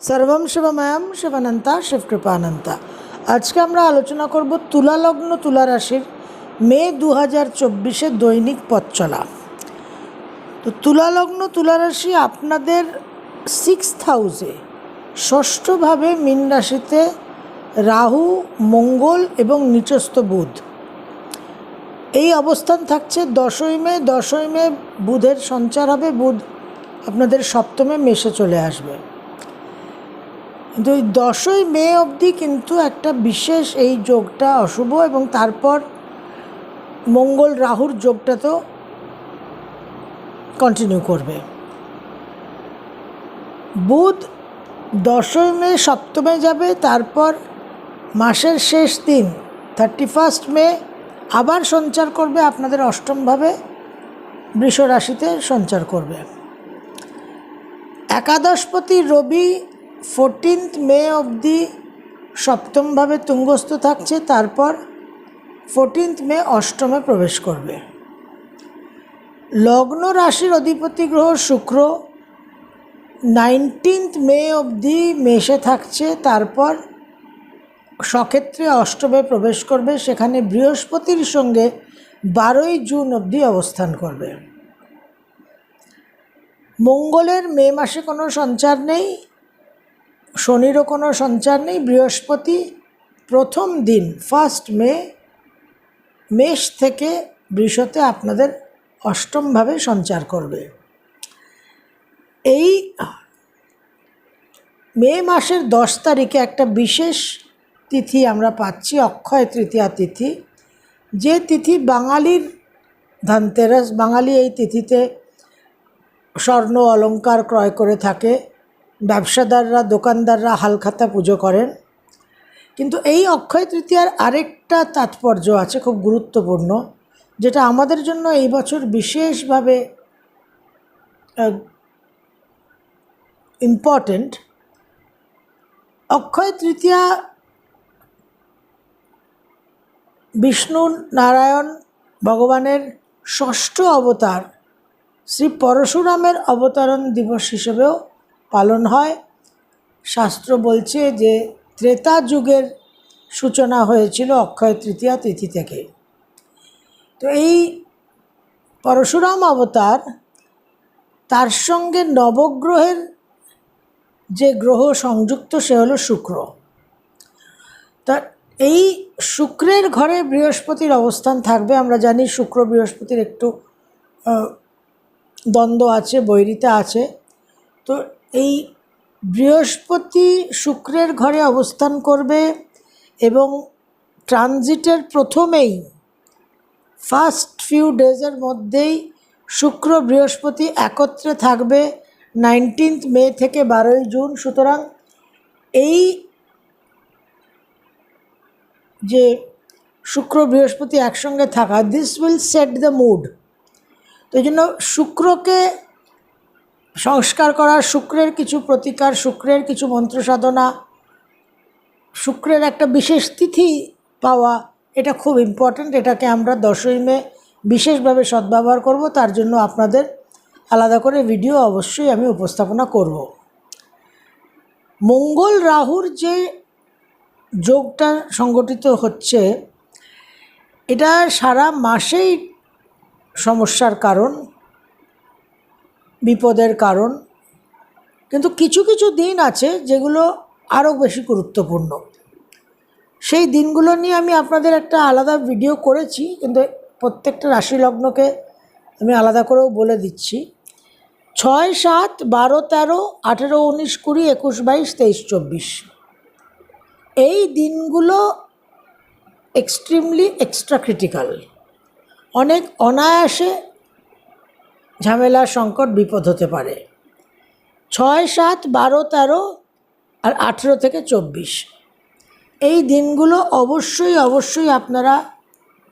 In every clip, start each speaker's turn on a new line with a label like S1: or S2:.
S1: সর্বম শিবময়ম শিবানন্তা শিবকৃপানন্তা। আজকে আমরা আলোচনা করব তুলা লগ্ন তুলা রাশির মে দু হাজার চব্বিশে দৈনিক পথ চলা। তো তুলা লগ্ন তুলা রাশি আপনাদের সিক্স হাউসে ষষ্ঠভাবে মীন রাশিতে রাহু, মঙ্গল এবং নিচস্থ বুধ। এই অবস্থান থাকছে দশই মে দশই মে বুধের সঞ্চার হবে, বুধ আপনাদের সপ্তমে মেশে চলে আসবে। কিন্তু ওই দশই মে অবধি কিন্তু একটা বিশেষ এই যোগটা অশুভ এবং তারপর মঙ্গল রাহুর যোগটা তো কন্টিনিউ করবে। বুধ দশই মে সপ্তমে যাবে, তারপর মাসের শেষ দিন থার্টি ফার্স্ট মে আবার সঞ্চার করবে, আপনাদের অষ্টমভাবে বৃষ রাশিতে সঞ্চার করবে। একাদশপতি রবি ফোরটিন্থ মে অবধি সপ্তমভাবে তুঙ্গস্থ থাকছে, তারপর ফোরটিন্থ মে অষ্টমে প্রবেশ করবে। লগ্ন রাশির অধিপতি গ্রহ শুক্র নাইনটিন্থ মে অবধি মেষে থাকছে, তারপর সক্ষেত্রে অষ্টমে প্রবেশ করবে, সেখানে বৃহস্পতির সঙ্গে বারোই জুন অবধি অবস্থান করবে। মঙ্গলের মে মাসে কোনো সঞ্চার নেই শনিরও কোনো সঞ্চার নেই, বৃহস্পতি প্রথম দিন ফার্স্ট মে, মেষ থেকে বৃষতে আপনাদের অষ্টমভাবে সঞ্চার করবে। এই মে মাসের দশ তারিখে একটা বিশেষ তিথি আমরা পাচ্ছি, অক্ষয় তৃতীয়া তিথি। যে তিথি বাঙালির ধনতেরাস, বাঙালি এই তিথিতে স্বর্ণ অলংকার ক্রয় করে থাকে। ব্যবসাদাররা, দোকানদাররা হালখাতা পুজো করেন। কিন্তু এই অক্ষয় তৃতীয়ার আরেকটা তাৎপর্য আছে, খুব গুরুত্বপূর্ণ, যেটা আমাদের জন্য এই বছর বিশেষভাবে ইম্পর্টেন্ট অক্ষয় তৃতীয়া বিষ্ণু নারায়ণ ভগবানের ষষ্ঠ অবতার, শ্রী পরশুরামের অবতরণ দিবস হিসেবেও পালন হয়। শাস্ত্র বলছে যে ত্রেতা যুগের সূচনা হয়েছিল অক্ষয় তৃতীয়া তিথি থেকে। তো এই পরশুরাম অবতার তার সঙ্গে নবগ্রহের যে গ্রহ সংযুক্ত, সে হলো শুক্র। তা এই শুক্রের ঘরে বৃহস্পতির অবস্থান থাকবে। আমরা জানি শুক্র বৃহস্পতির একটু দ্বন্দ্ব আছে, বৈরিতা আছে। তো এই বৃহস্পতি শুক্রের ঘরে অবস্থান করবে এবং ট্রানজিটের প্রথমেই ফার্স্ট ফিউ ডেজের মধ্যেই শুক্র বৃহস্পতি একত্রে থাকবে, নাইনটিন্থ মে থেকে বারোই জুন। সুতরাং এই যে শুক্র বৃহস্পতি একসঙ্গে থাকা this will set the mood তো এই জন্য শুক্রকে সংস্কার করা, শুক্রের কিছু প্রতিকার, শুক্রের কিছু মন্ত্র সাধনা, শুক্রের একটা বিশেষ তিথি পাওয়া, এটা খুব ইম্পর্ট্যান্ট এটাকে আমরা দশই মে বিশেষভাবে সদ্ব্যবহার করব, তার জন্য আপনাদের আলাদা করে ভিডিও অবশ্যই আমি উপস্থাপনা করব। মঙ্গল রাহুর যে যোগটা সংগঠিত হচ্ছে, এটা সারা মাসেই সমস্যার কারণ। বিপদের কারণ। কিন্তু কিছু কিছু দিন আছে যেগুলো আরও বেশি গুরুত্বপূর্ণ। সেই দিনগুলো নিয়ে আমি আপনাদের একটা আলাদা ভিডিও করেছি, কিন্তু প্রত্যেকটা রাশি লগ্নকে আমি আলাদা করেও বলে দিচ্ছি। ছয় সাত বারো তেরো আঠেরো উনিশ কুড়ি একুশ বাইশ তেইশ চব্বিশ। এই দিনগুলো এক্সট্রিমলি এক্সট্রা ক্রিটিক্যাল অনেক অনায়াসে ঝামেলা, সংকট, বিপদ হতে পারে। ছয়, সাত, বারো, তেরো আর আঠেরো থেকে চব্বিশ। এই দিনগুলো অবশ্যই অবশ্যই আপনারা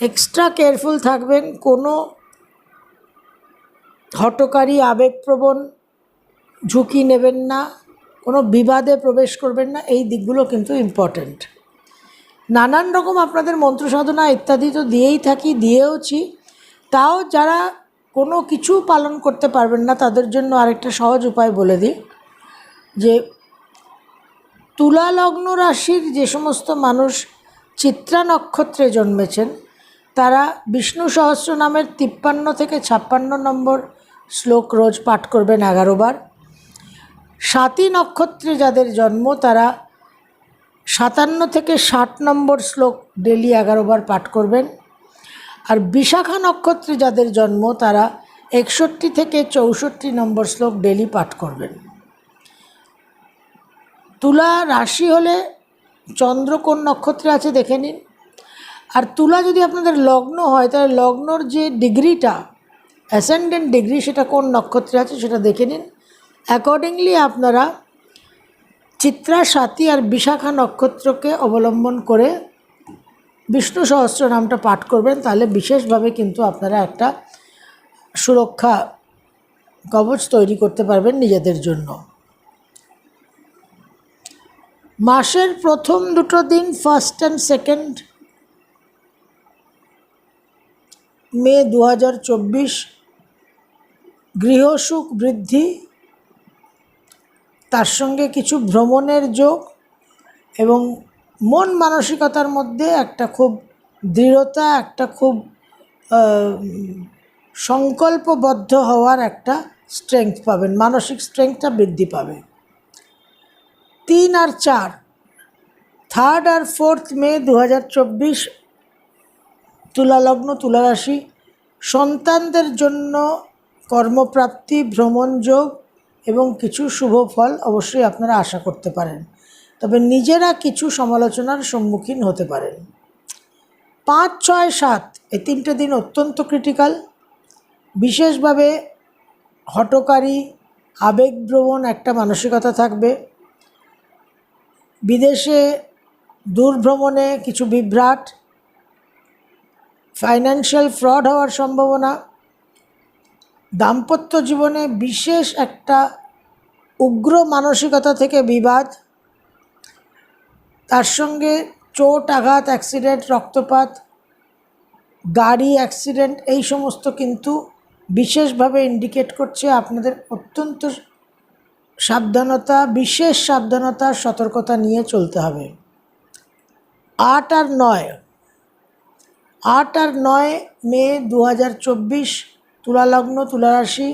S1: এক্সট্রা কেয়ারফুল থাকবেন। কোনো হটকারী, আবেগপ্রবণ ঝুঁকি নেবেন না। কোনো বিবাদে প্রবেশ করবেন না। এই দিকগুলো কিন্তু ইম্পর্ট্যান্ট নানান রকম আপনাদের মন্ত্র সাধনা ইত্যাদি তো দিয়েই থাকি, দিয়েওছি। তাও যারা কোনো কিছু পালন করতে পারবেন না, তাদের জন্য আরেকটা সহজ উপায় বলে দিই, যে তুলা লগ্ন রাশির যে সমস্ত মানুষ চিত্রা নক্ষত্রে জন্মেছেন, তারা বিষ্ণু সহস্র নামের তিপ্পান্ন থেকে ছাপ্পান্ন নম্বর শ্লোক রোজ পাঠ করবেন এগারো বার। সাতী নক্ষত্রে যাদের জন্ম, তারা সাতান্ন থেকে ষাট নম্বর শ্লোক ডেলি এগারো বার পাঠ করবেন। আর বিশাখা নক্ষত্রে যাদের জন্ম, তারা একষট্টি থেকে চৌষট্টি নম্বর শ্লোক ডেলি পাঠ করবেন। তুলা রাশি হলে চন্দ্র কোন নক্ষত্রে আছে দেখে নিন। আর তুলা যদি আপনাদের লগ্ন হয়, তাহলে লগ্নর যে ডিগ্রিটা অ্যাসেন্ডেন্ট ডিগ্রি, সেটা কোন নক্ষত্রে আছে সেটা দেখে নিন। অ্যাকর্ডিংলি আপনারা চিত্রা সাথী আর বিশাখা নক্ষত্রকে অবলম্বন করে বিষ্ণু সহস্র নামটা পাঠ করবেন, তাহলে বিশেষভাবে কিন্তু আপনারা একটা সুরক্ষা কবচ তৈরি করতে পারবেন নিজেদের জন্য। মাসের প্রথম দুটো দিন ফার্স্ট অ্যান্ড সেকেন্ড মে দু হাজার চব্বিশ গৃহসুখ বৃদ্ধি, তার সঙ্গে কিছু ভ্রমণের যোগ এবং মন মানসিকতার মধ্যে একটা খুব দৃঢ়তা, একটা খুব সংকল্পবদ্ধ হওয়ার একটা স্ট্রেংথ পাবেন। মানসিক স্ট্রেংথটা বৃদ্ধি পাবে। তিন আর চার থার্ড আর ফোর্থ মে দু হাজার চব্বিশ, তুলালগ্ন তুলারাশি, সন্তানদের জন্য কর্মপ্রাপ্তি, ভ্রমণ যোগ এবং কিছু শুভ ফল অবশ্যই আপনারা আশা করতে পারেন। তবে নিজেরা কিছু সমালোচনার সম্মুখীন হতে পারেন। পাঁচ, ছয়, সাত এই তিনটে দিন অত্যন্ত ক্রিটিক্যাল বিশেষভাবে হটকারী, আবেগপ্রবণ একটা মানসিকতা থাকবে। বিদেশে দূরভ্রমণে কিছু বিভ্রাট। ফাইন্যান্সিয়াল ফ্রড হওয়ার সম্ভাবনা। দাম্পত্য জীবনে বিশেষ একটা উগ্র মানসিকতা থেকে বিবাদ। তার সঙ্গে চোট আঘাত অ্যাক্সিডেন্ট রক্তপাত, গাড়ি অ্যাক্সিডেন্ট এই সমস্ত কিন্তু বিশেষভাবে ইন্ডিকেট করছে আপনাদের অত্যন্ত সাবধানতা, বিশেষ সাবধানতা, সতর্কতা নিয়ে চলতে হবে। আট আর নয়, আট আর নয় মে দু হাজার চব্বিশ, তুলালগ্ন, তুলারাশি,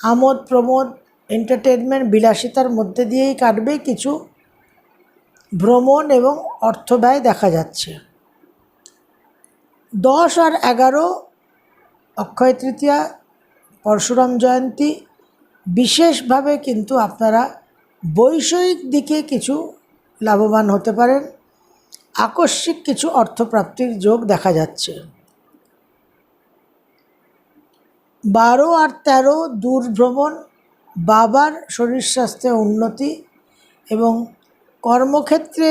S1: আমোদ, প্রমোদ এন্টারটেনমেন্ট বিলাসিতার মধ্যে দিয়েই কাটবে কিছু ভ্রমণ এবং অর্থ ব্যয় দেখা যাচ্ছে। দশ আর এগারো অক্ষয় তৃতীয়া পরশুরাম জয়ন্তী বিশেষভাবে কিন্তু আপনারা বৈষয়িক দিকে কিছু লাভবান হতে পারেন। আকস্মিক কিছু অর্থপ্রাপ্তির যোগ দেখা যাচ্ছে। বারো আর তেরো দূর ভ্রমণ বাবার শরীর স্বাস্থ্যে উন্নতি এবং কর্মক্ষেত্রে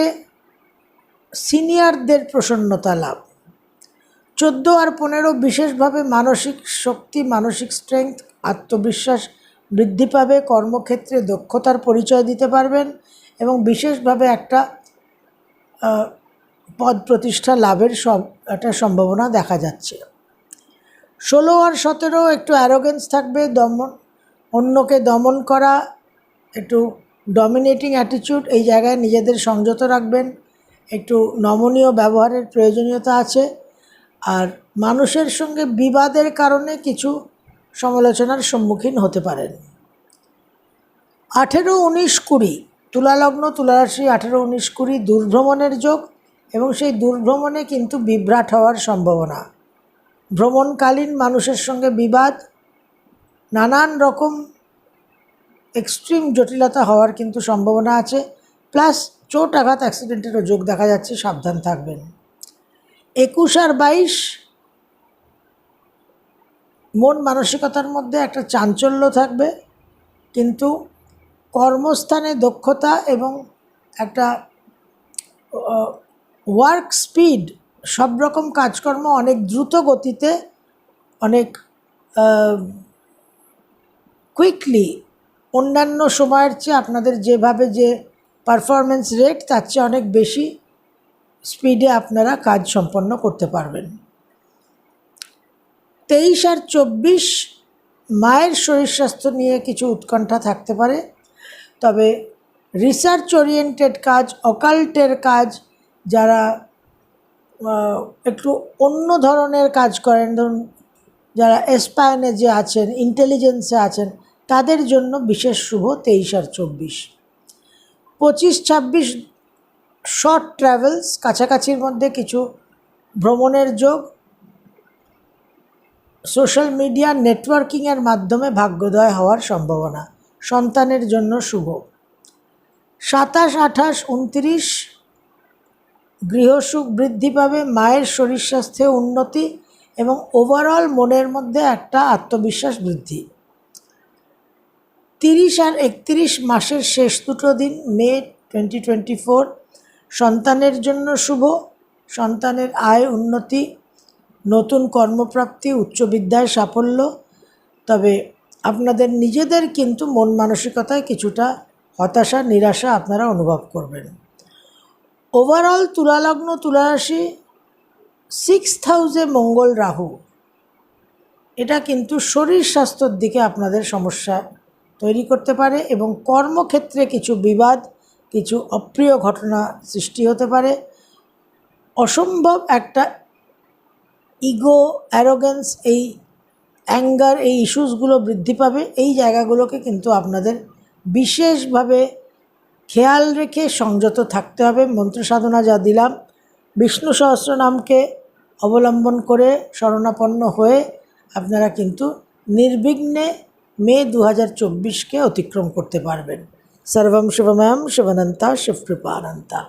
S1: সিনিয়রদের প্রসন্নতা লাভ। চোদ্দ আর পনেরো বিশেষভাবে মানসিক শক্তি, মানসিক স্ট্রেংথ, আত্মবিশ্বাস বৃদ্ধি পাবে, কর্মক্ষেত্রে দক্ষতার পরিচয় দিতে পারবেন এবং বিশেষভাবে একটা পদ প্রতিষ্ঠা লাভের সব, একটা সম্ভাবনা দেখা যাচ্ছে। ষোলো আর সতেরো একটু অ্যারোগেন্স থাকবে, দমন, অন্যকে দমন করা, একটু ডমিনেটিং অ্যাটিটিউড এই জায়গায় নিজেদের সংযত রাখবেন। একটু নমনীয় ব্যবহারের প্রয়োজনীয়তা আছে। আর মানুষের সঙ্গে বিবাদের কারণে কিছু সমালোচনার সম্মুখীন হতে পারেন। আঠেরো উনিশ কুড়ি, তুলালগ্ন, তুলারাশি, আঠেরো উনিশ কুড়ি দূরভ্রমণের যোগ এবং সেই দূরভ্রমণে কিন্তু বিভ্রাট হওয়ার সম্ভাবনা। ভ্রমণকালীন মানুষের সঙ্গে বিবাদ, নানান রকম এক্সট্রিম জটিলতা হওয়ার কিন্তু সম্ভাবনা আছে প্লাস চোট আঘাত অ্যাক্সিডেন্টেরও যোগ দেখা যাচ্ছে, সাবধান থাকবেন। একুশ আর বাইশ, মন মানসিকতার মধ্যে একটা চাঞ্চল্য থাকবে, কিন্তু কর্মস্থানে দক্ষতা এবং একটা ওয়ার্ক স্পিড সব রকম কাজকর্ম অনেক দ্রুত গতিতে, অনেক কুইকলি অন্যান্য সময়ের চেয়ে আপনাদের যেভাবে যে পারফরমেন্স রেট তার চেয়ে অনেক বেশি স্পিডে আপনারা কাজ সম্পন্ন করতে পারবেন। তেইশ আর চব্বিশ মায়ের শরীর স্বাস্থ্য নিয়ে কিছু উৎকণ্ঠা থাকতে পারে, তবে রিসার্চ ওরিয়েন্টেড কাজ অকাল্টের কাজ, যারা একটু অন্য ধরনের কাজ করেন, ধরুন, যারা এসপায়নেজে আছেন ইন্টেলিজেন্সে আছেন তাদের জন্য বিশেষ শুভ তেইশ আর চব্বিশ। পঁচিশ, ছাব্বিশ শর্ট ট্রাভেলস কাছাকাছির মধ্যে কিছু ভ্রমণের যোগ সোশ্যাল মিডিয়া নেটওয়ার্কিংয়ের মাধ্যমে ভাগ্যোদয় হওয়ার সম্ভাবনা, সন্তানের জন্য শুভ। সাতাশ, আঠাশ, উনত্রিশ গৃহসুখ বৃদ্ধি পাবে, মায়ের শরীর স্বাস্থ্যে উন্নতি এবং ওভারঅল মনের মধ্যে একটা আত্মবিশ্বাস বৃদ্ধি। তিরিশ আর একত্রিশ মাসের শেষ দুটো দিন, মে টোয়েন্টি টোয়েন্টি ফোর সন্তানের জন্য শুভ, সন্তানের আয় উন্নতি, নতুন কর্মপ্রাপ্তি, উচ্চ বিদ্যায় সাফল্য। তবে আপনাদের নিজেদের কিন্তু মন মানসিকতায় কিছুটা হতাশা, নিরাশা আপনারা অনুভব করবেন। ওভারঅল তুলালগ্ন তুলারাশি সিক্স হাউসে মঙ্গল রাহু। এটা কিন্তু শরীর স্বাস্থ্যর দিকে আপনাদের সমস্যা তৈরি করতে পারে এবং কর্মক্ষেত্রে কিছু বিবাদ, কিছু অপ্রিয় ঘটনা সৃষ্টি হতে পারে। অসম্ভব একটা ইগো, অ্যারোগেন্স, এই অ্যাঙ্গার, এই ইস্যুসগুলো বৃদ্ধি পাবে। এই জায়গাগুলোকে কিন্তু আপনাদের বিশেষভাবে খেয়াল রেখে সংযত থাকতে হবে। মন্ত্র সাধনা যা দিলাম, বিষ্ণু সহস্র নামকে অবলম্বন করে শরণাপন্ন হয়ে আপনারা কিন্তু নির্বিঘ্নে মে দু হাজার চব্বিশকে অতিক্রম করতে পারবেন। সর্বম শিবময়ম শুভনন্তা শিবকৃপানন্তা